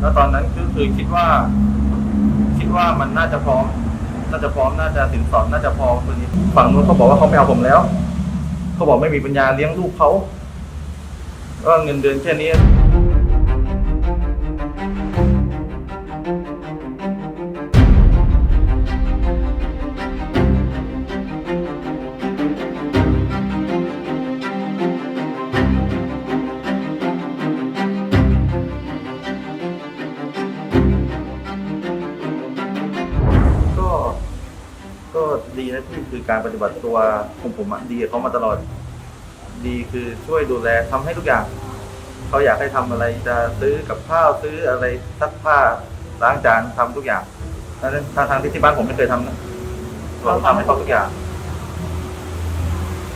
แล้วตอนนั้นคือคือคิดว่า คิดว่ามันน่าจะพร้อม น่าจะพร้อมน่าจะสินสอดน่าจะพอคนนี้ฝั่งนู้นเขาบอกว่าเขาไม่เอาผมแล้วเขาบอกไม่มีปัญญาเลี้ยงลูกเขาก็เงินเดือนแค่นี้ คือการปฏิบัติตัวของผมอะดีกับเขามาตลอด ดีคือช่วยดูแลทำให้ทุกอย่าง เขาอยากให้ทำอะไรจะซื้อกับข้าวซื้ออะไรซักผ้าล้างจานทำทุกอย่างนั้นทางทางที่ที่บ้านผมไม่เคยทำนะเราทำให้เขาทุกอย่าง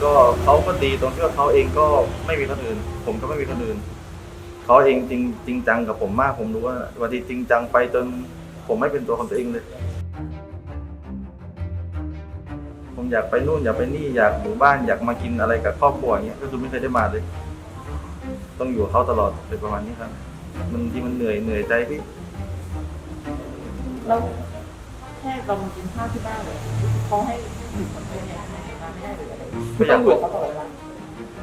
ก็เขาก็ดีตรงที่ว่าเขาเองก็ไม่มีคนอื่น ผมก็ไม่มีคนอื่นเขาเองจริงจริงจังกับผมมากผมรู้ว่าวันที่จริงจังไปจนผมไม่เป็นตัวของตัวเองเลย อยากไปนู่นอยากไปนี่อยากอยู่บ้านอยากมากินอะไรกับครอบครัวอย่างเงี้ยก็คือไม่เคยได้มาเลย ต้องอยู่กับเขาตลอดเลยประมาณนี้ครับมันที่มันเหนื่อยเหนื่อยใจพี่แล้วแค่เรามากินข้าวที่บ้านเลยเขาให้หยุดคนเดียวเนี่ยมาไม่ได้หรืออะไรก็อยากต้องอยู่กับเขาตลอดเวลา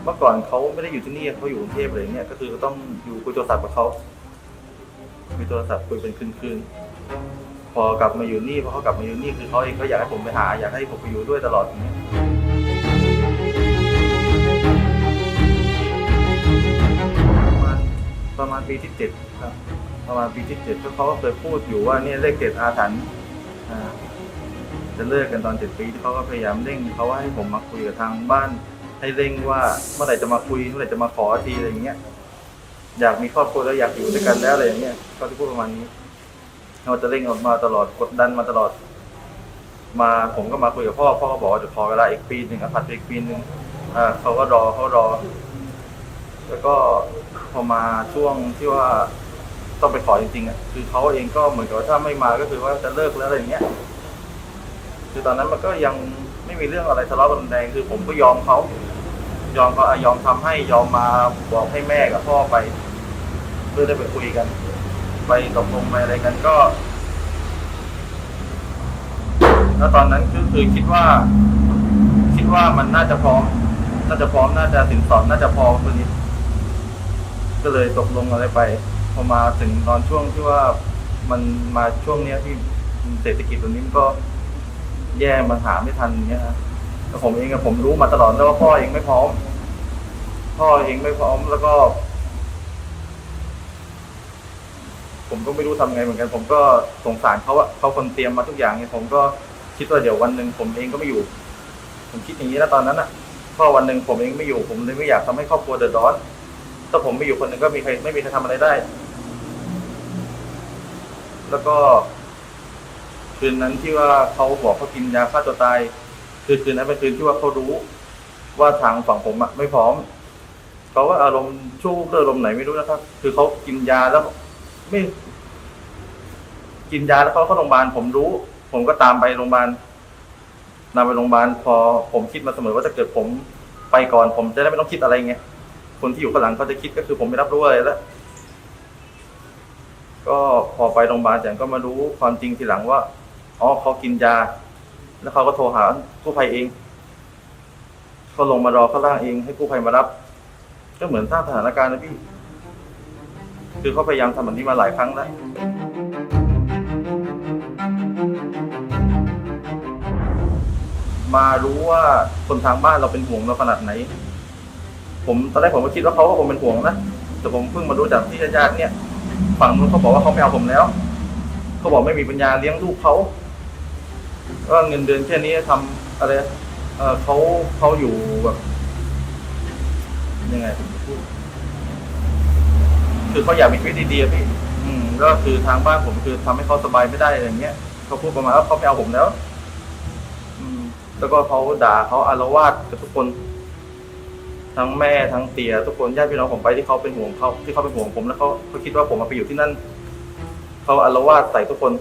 เมื่อก่อนเขาไม่ได้อยู่ที่นี่เขาอยู่กรุงเทพอะไรเงี้ยก็คือต้องอยู่คุยโทรศัพท์กับเขามีโทรศัพท์คุยเป็นคืนๆ พอกลับมาอยู่นี่พอเขากลับมาอยู่นี่คือเขาเองเขาอยากให้ผมไปหา อยากให้ผมไปอยู่ด้วยตลอดอย่างเงี้ยประมาณประมาณปีที่เจ็ดครับ ประมาณปีที่เจ็ดก็เขาก็เคยพูดอยู่ว่าเนี่ยเลขเจ็ดอาถรรพ์อ่าจะเลิกกันตอนเจ็ดปีที่เขาก็พยายามเร่งเขาว่าให้ผมมาคุยกับทางบ้าน ให้เร่งว่าเมื่อไหร่จะมาคุยเมื่อไหร่จะมาขอทีอะไรอย่างเงี้ยอยากมีครอบครัวแล้วอยากอยู่ด้วยกันแล้วอะไรอย่างเงี้ยเขาที่พูดประมาณนี้ เขาจะเร่งออกมาตลอดกดดันมาตลอด มาผมก็มาคุยกับพ่อพ่อก็บอกว่าจะขอเวลาอีกปีหนึ่งอัดไปอีกปีหนึ่งอ่าเขาก็รอเขารอ แล้วก็พอมาช่วงที่ว่าต้องไปขอจริงๆอะคือเขาเองก็เหมือนกับว่าถ้าไม่มาก็คือว่าจะเลิกแล้วอะไรอย่างเงี้ยคือตอนนั้นมันก็ยังไม่มีเรื่องอะไรทะเลาะกันแรงคือผมก็ยอมเขายอมเขายอมทำให้ยอมมาบอกให้แม่กับพ่อไป เพื่อได้ไปคุยกัน ไปตกลงไปอะไรกันก็ แล้วตอนนั้นคือคือคิดว่า คิดว่ามันน่าจะพร้อม น่าจะพร้อมน่าจะสินสอดน่าจะพอคนนี้ ก็เลยตกลงอะไรไป พอมาถึงตอนช่วงที่ว่ามันมาช่วงเนี้ยที่เศรษฐกิจตรงนี้มันก็แย่มันหาไม่ทันเงี้ยฮะแล้วผมเองอะผมรู้มาตลอดแล้วว่าพ่อเองไม่พร้อม พ่อเองไม่พร้อมแล้วก็ ผมก็ไม่รู้ทำไงเหมือนกัน ผมก็สงสารเขาอะเขาคนเตรียมมาทุกอย่างเนี่ยผมก็คิดว่าเดี๋ยววันหนึ่งผมเองก็ไม่อยู่ ผมคิดอย่างนี้แล้วตอนนั้นอะพ่อวันหนึ่งผมเองไม่อยู่ผมเลยไม่อยากทำให้ครอบครัวเดือดร้อนถ้าผมไม่อยู่คนหนึ่งก็มีใครไม่มีใครทำอะไรได้ แล้วก็คืนนั้นที่ว่าเขาบอกเขากินยาฆ่าตัวตาย คือคืนนั้นเป็นคืนที่ว่าเขารู้ ว่าทางฝั่งผมอะไม่พร้อมเขาว่าอารมณ์ชั่ววูบหรืออารมณ์ไหนไม่รู้นะครับ คือเขากินยาแล้ว ไม่กินยาแล้วเขาเข้าโรงพยาบาลผมรู้ ผมก็ตามไปโรงพยาบาลนำไปโรงพยาบาลพอผมคิดมาเสมอว่าถ้าเกิดผมไปก่อน ผมจะได้ไม่ต้องคิดอะไรไงคนที่อยู่ข้างหลังเขาจะคิดก็คือผมไม่รับรู้อะไรแล้ว ก็พอไปโรงพยาบาลแต่ก็มารู้ความจริงทีหลังว่าอ๋อเขากินยา แล้วเขาก็โทรหากู้ภัยเองเขาลงมารอข้างล่างเองให้กู้ภัยมารับ ก็เหมือนสร้างสถานการณ์นะพี่ คือเขาพยายามทำแบบนี้มาหลายครั้งแล้ว มารู้ว่าคนทางบ้านเราเป็นห่วงเราขนาดไหน ผมตอนแรกผมก็คิดว่าเขาก็คงเป็นห่วงนะ แต่ผมเพิ่งมารู้จากที่ญาติๆเนี่ย ฝั่งนู้นเขาบอกว่าเขาไม่เอาผมแล้ว เขาบอกไม่มีปัญญาเลี้ยงลูกเขาว่าเงินเดือนแค่นี้ทำอะไร เออเขาเขาอยู่แบบยังไงผมพูด คือเขาอยากมีชีวิตดีๆอะพี่อืมก็คือทางบ้านผมคือทำให้เขาสบายไม่ได้อะไรอย่างเงี้ยเขาพูดประมาณว่าเขาไม่เอาผมแล้ว อืม แล้วก็เขาด่าเขาอารวาสกับทุกคน ทั้งแม่ทั้งเตี่ยทุกคนญาติพี่น้องผมไปที่เขาเป็นห่วงเขาที่เขาเป็นห่วงผมแล้วเขาเขาคิดว่าผมมาไปอยู่ที่นั่นเขาอารวาสใส่ทุกคน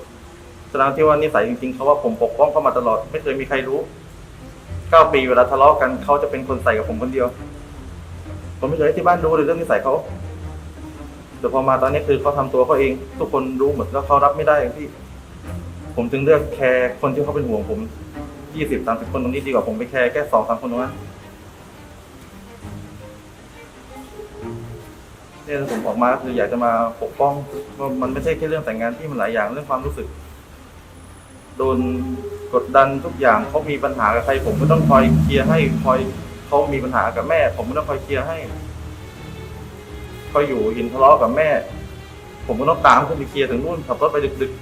แสดงที่ว่านิสัยจริงๆเขาว่าผมปกป้องเขามาตลอดไม่เคยมีใครรู้เก้าปีเวลาทะเลาะกันเขาจะเป็นคนใส่กับผมคนเดียว ผมไม่เคยให้ที่บ้านรู้เลยเรื่องนิสัยเขา แต่พอมาตอนนี้คือเขาทำตัวเขาเอง ทุกคนรู้หมดแล้วเขารับไม่ได้พี่ ผมจึงเลือกแคร์คนที่เขาเป็นห่วงผมยี่สิบสามสิบคนตรงนี้ดีกว่าผมไปแคร์แค่สองสามคนตรงนั้นเนี่ยผมออกมาก็คืออยากจะมาปกป้องว่ามันไม่ใช่แค่เรื่องแต่งงานที่มันหลายอย่างเรื่องความรู้สึก โดนกดดันทุกอย่างเขามีปัญหากับใคร ผมก็ต้องคอยเคลียร์ให้คอยเขามีปัญหากับแม่ ผมก็ต้องคอยเคลียร์ให้ คอยอยู่เห็นทะเลาะกับแม่ ผมก็ต้องตามขึ้นไปเคลียร์ถึงนู่นขับรถไปดึก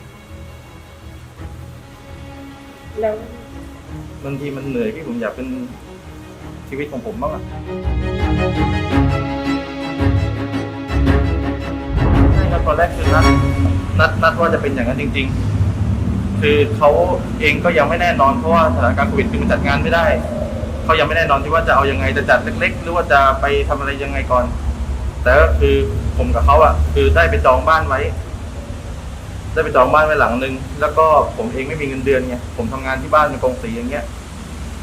แล้วๆบางทีมันเหนื่อยพี่ผมอยากเป็นชีวิตของผมบ้างอะใช่ครับตอนแรกคือนัดนัดนัดว่าจะเป็นอย่างนั้นจริง ๆ คือเขาเองก็ยังไม่แน่นอนเพราะว่าสถานการณ์โควิดคือมันจัดงานไม่ได้เขายังไม่แน่นอนที่ว่าจะเอายังไงจะจัดเล็ก ๆ หรือว่าจะไปทำอะไรยังไงก่อน แต่ก็คือผมกับเขาอะคือได้ไปจองบ้านไว้ ได้ไปจองบ้านไว้หลังนึง แล้วก็ผมเองไม่มีเงินเดือนไงผมทำงานที่บ้านเป็นกองสีอย่างเงี้ย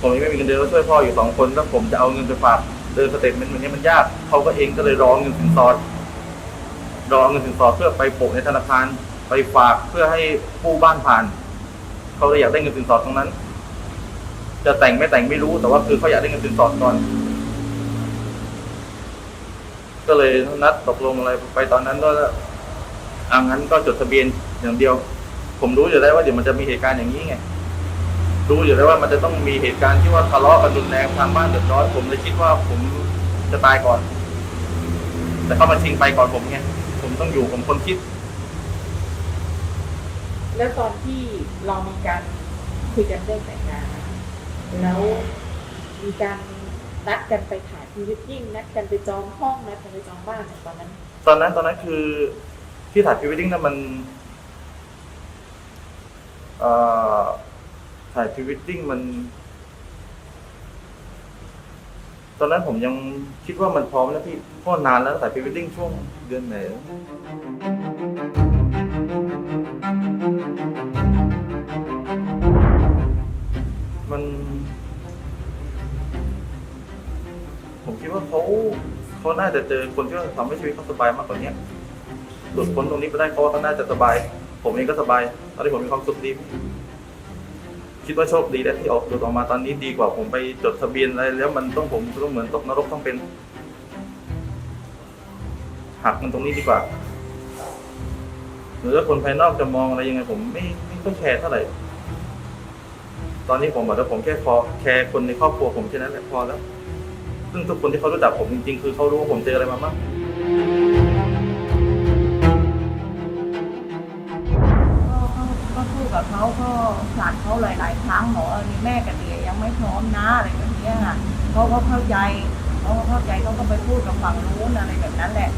ผมเองไม่มีเงินเดือนแล้วช่วยพ่ออยู่สองคนแล้วผมจะเอาเงินไปฝากเดินสเตทเมนต์วันนี้มันยากเขาก็เองก็เลยรอเงินสินสอดรอเงินสินสอดเพื่อไปโปะในธนาคารไปฝากเพื่อให้ผู้บ้านผ่าน เขาเลยอยากได้เงินสินสอดตรงนั้น จะแต่งไม่แต่งไม่รู้แต่ว่าคือเขาอยากได้เงินสินสอดก่อน ก็เลยนัดตกลงอะไรไปตอนนั้นก็อ่างั้นก็จดทะเบียนอย่างเดียว ผมรู้อยู่แล้วว่าเดี๋ยวมันจะมีเหตุการณ์อย่างนี้ไงรู้อยู่แล้วว่ามันจะต้องมีเหตุการณ์ที่ว่าทะเลาะกันรุนแรงทางบ้านเดือดร้อนผมเลยคิดว่าผมจะตายก่อน แต่เขามาชิงไปก่อนผมไงผมต้องอยู่ผมคนคิด แล้วตอนที่เรามีการคุยกันเรื่องแต่งงาน แล้วมีการ นัดกันไปถ่ายพรีเวดดิ้งนัดกันไปจองห้องนัดกันไปจองบ้านตอนนั้น ตอนนั้นตอนนั้นคือที่ถ่ายพรีเวดดิ้งนั้นมันเอ่อถ่ายพรีเวดดิ้งมัน ตอนนั้นผมยังคิดว่ามันพร้อมนะพี่เพราะนานแล้วถ่ายพรีเวดดิ้งช่วงเดือนไหน น่าจะเจอคนที่ทำให้ชีวิตเขาสบายมากกว่านี้หลุดพ้นตรงนี้ไปได้เขาว่าเขาน่าจะสบาย ผมเองก็สบายตอนนี้ผมมีความสุขดี คิดว่าโชคดีแล้วที่ออกหลุดออกมาตอนนี้ดีกว่าผมไปจดทะเบียนอะไรแล้วมันต้องผมต้องเหมือนตกนรกต้องเป็นหักมันตรงนี้ดีกว่าหรือว่าคนภายนอกจะมองอะไรยังไงผมไม่ไม่ต้องแคร์เท่าไหร่ ตอนนี้ผมบอกว่าผมแค่พอแคร์คนในครอบครัวผมแค่นั้นแหละพอแล้ว ซึ่งทุกคนที่เขารู้จักผมจริงๆ คือเขารู้ว่าผมเจออะไรมาบ้างก็ก็พูดกับเขาก็ผลัดเขาหลาย ๆ ครั้งบอกว่านี่แม่กับเดียยังไม่พร้อมนะอะไรแบบเนี้ยค่ะเขาก็เข้าใจเขาก็เข้าใจเขาก็ไปพูดกับฝั่งนู้นอะไรแบบนั้นแหละ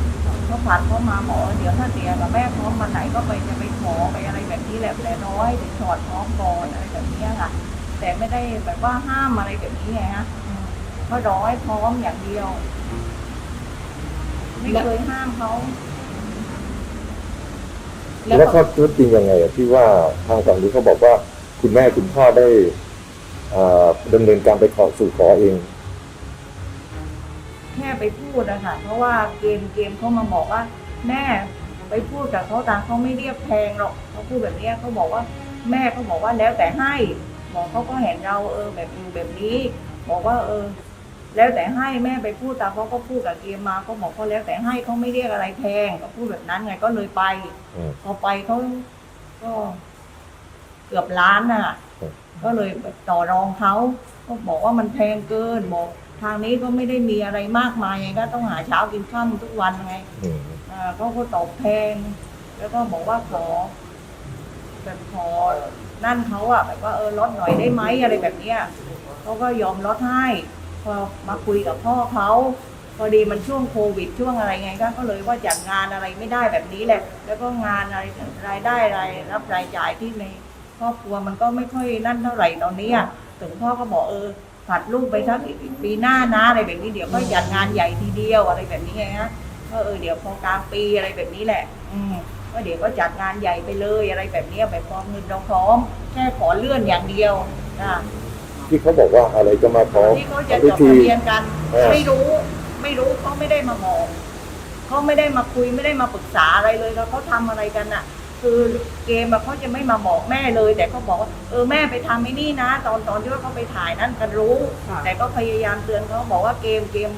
เขาผลัดเขามาบอกเดี๋ยวถ้าเดียกับแม่พร้อมวันไหนก็ไปจะไปขอไปอะไรแบบนี้แหละแต่น้อยถึงถอดพร้อมก่อนอะไรแบบเนี้ยค่ะ แต่ไม่ได้แบบว่าห้ามอะไรแบบนี้ไงฮะ อืมก็รอให้พร้อมอย่างเดียว ไม่เคยห้ามเขาแล้วข้อเท็จจริงยังไงอะที่ว่าทางฝั่งนี้เขาบอกว่า คุณแม่คุณพ่อได้อ่าดำเนินการไปขอสู่ขอเอง แค่ไปพูดอะค่ะเพราะว่าเกมเกมเขามาบอกว่า แม่ไปพูดกับเขาแต่เขาไม่เรียกแพงหรอกเขาพูดแบบเนี้ยเขาบอกว่า แม่เขาบอกว่าแล้วแต่ให้บอกเขาก็เห็นเราเออแบบอยู่แบบนี้ บอกว่าเออ แล้วแต่ให้แม่ไปพูดแต่เขาก็พูดกับเกมมาก็บอกเขาแล้วแต่ให้เขาไม่เรียกอะไรแพงก็พูดแบบนั้นไงก็เลยไปอืม พอไปเขาก็เกือบล้านน่ะ อืม ก็เลยต่อรองเขาก็บอกว่ามันแพงเกินบอกทางนี้ก็ไม่ได้มีอะไรมากมายไงก็ต้องหาเช้ากินข้ามทุกวันไง อืม อ่าเขาก็ตอบแพงแล้วก็บอกว่าขอแบบขอนั่นเขาอะแบบว่าเออลดหน่อยได้ไหมอะไรแบบเนี้ยเขาก็ยอมลดให้ พอมาคุยกับพ่อเขาพอดีมันช่วงโควิด ช่วงอะไรไงก็ก็เลยว่าจัดงานอะไรไม่ได้แบบนี้แหละ แล้วก็งานอะไรรายได้รายรับรายจ่ายที่ในครอบครัวมันก็ไม่ค่อยนั่นเท่าไหร่ตอนนี้อะถึงพ่อก็บอกเออผัดลูกไปสักปีหน้านะอะไรแบบนี้เดี๋ยวก็จัดงานใหญ่ทีเดียวอะไรแบบนี้ไงฮะก็เออเดี๋ยวพอกลางปีอะไรแบบนี้แหละ อืมก็เดี๋ยวก็จัดงานใหญ่ไปเลยอะไรแบบนี้แบบพร้อมเงินเราพร้อมแค่ขอเลื่อนอย่างเดียวนะ ที่เขาบอกว่าอะไรจะมาขอที่เขาจะพิจดธีทะเบียนกันเออไม่รู้ไม่รู้เขาไม่ได้มาบอกเขาไม่ได้มาคุยไม่ได้มาปรึกษาอะไรเลยแล้วเขาทำอะไรกันอะ คือเกมอะเขาจะไม่มาบอกแม่เลย แต่เขาบอกว่าเออแม่ไปทำไอ้นี่นะ ตอนตอนที่ว่าเขาไปถ่ายนั่นกันรู้ค่ะแต่ก็พยายามเตือนเขาบอกว่าเกมเกม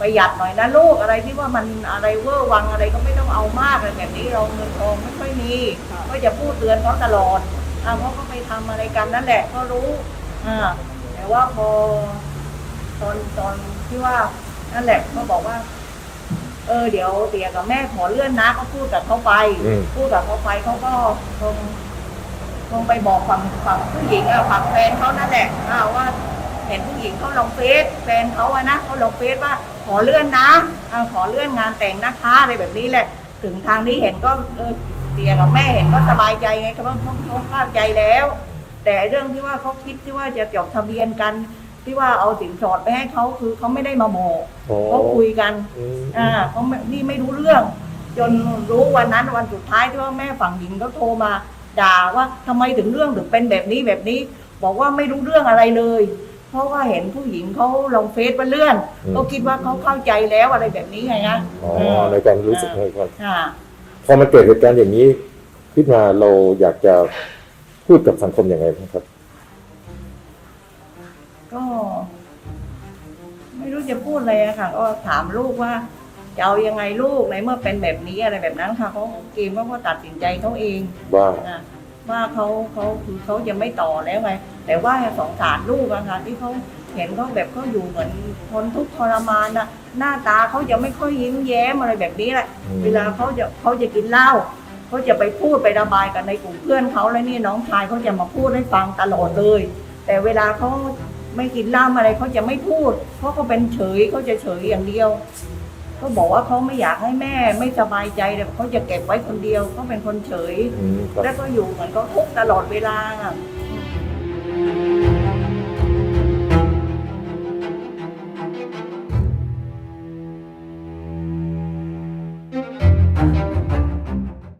ประหยัดหน่อยนะลูกอะไรที่ว่ามันอะไรเวอร์วังอะไรก็ไม่ต้องเอามากอะไรแบบนี้เราเงินทองไม่ค่อยมีค่ะก็จะพูดเตือนเขาตลอดอ่าเพราะเขาไปทำอะไรกันนั่นแหละก็รู้ อ่าแต่ว่าพอตอนตอนที่ว่านั่นแหละเขาบอกว่า เออเดี๋ยวเตียกับแม่ขอเลื่อนนะก็พูดกับเขาไป อืม พูดกับเขาไปเขาก็คงคงไปบอกฝั่งฝั่งผู้หญิงอะฝั่งแฟนเขานั่นแหละอ่าว่าเห็นผู้หญิงเขาลงเฟซแฟนเขาอะนะเขาลงเฟซว่าขอเลื่อนนะอ่าขอเลื่อนงานแต่งนะคะอะไรแบบนี้แหละ ถึงทางนี้เห็นก็เออเตียกับแม่เห็นก็สบายใจไงเขาเขาเขาเข้าใจแล้ว แต่เรื่องที่ว่าเขาคิดที่ว่าจะจดทะเบียนกัน ที่ว่าเอาสินสอดไปให้เขาคือเขาไม่ได้มาบอกอ๋อเขาคุยกันอืมอ่าเขาไม่นี่ไม่รู้เรื่อง จนรู้วันนั้นวันสุดท้ายที่ว่าแม่ฝั่งหญิงก็โทรมา ด่าว่าทำไมถึงเรื่องถึงเป็นแบบนี้แบบนี้ บอกว่าไม่รู้เรื่องอะไรเลย เพราะว่าเห็นผู้หญิงเขาลงเฟซมาเลื่อนอืม ก็คิดว่าเขาเข้าใจแล้วอะไรแบบนี้ไงนะ อ๋อในการรู้สึกในความอ่าพอมันเกิดเหตุการณ์อย่างนี้ ขึ้นมาเราอยากจะ พูดกับสังคมยังไงบ้างครับ ก็ ไม่รู้จะพูดอะไรอะค่ะ ก็ถามลูกว่าจะเอายังไงลูกในเมื่อเป็นแบบนี้อะไรแบบนั้นค่ะเขาเกมว่าเขาตัดสินใจเขาเองว่าอะว่าเขาเขาคือเขาจะไม่ต่อแล้วไงแต่ว่าสงสารลูกอะค่ะที่เขาเห็นเขาแบบเขาอยู่เหมือนทนทุกข์ทรมานนะหน้าตาเขาจะไม่ค่อยยิ้มแย้มอะไรแบบนี้แหละ อืม เวลาเขาจะเขาจะกินเหล้า เขาจะไปพูดไประบายกันในกลุ่มเพื่อนเขาแล้วนี่น้องชายเขาจะมาพูดให้ฟังตลอดเลย แต่เวลาเขาไม่กินเหล้าอะไรเขาจะไม่พูดเพราะเขาเป็นเฉยเขาจะเฉยอย่างเดียวเขาบอกว่าเขาไม่อยากให้แม่ไม่สบายใจแต่เขาจะเก็บไว้คนเดียวเขาเป็นคนเฉยอืมครับแล้วก็อยู่เหมือนเขาทุกข์ตลอดเวลาอะอ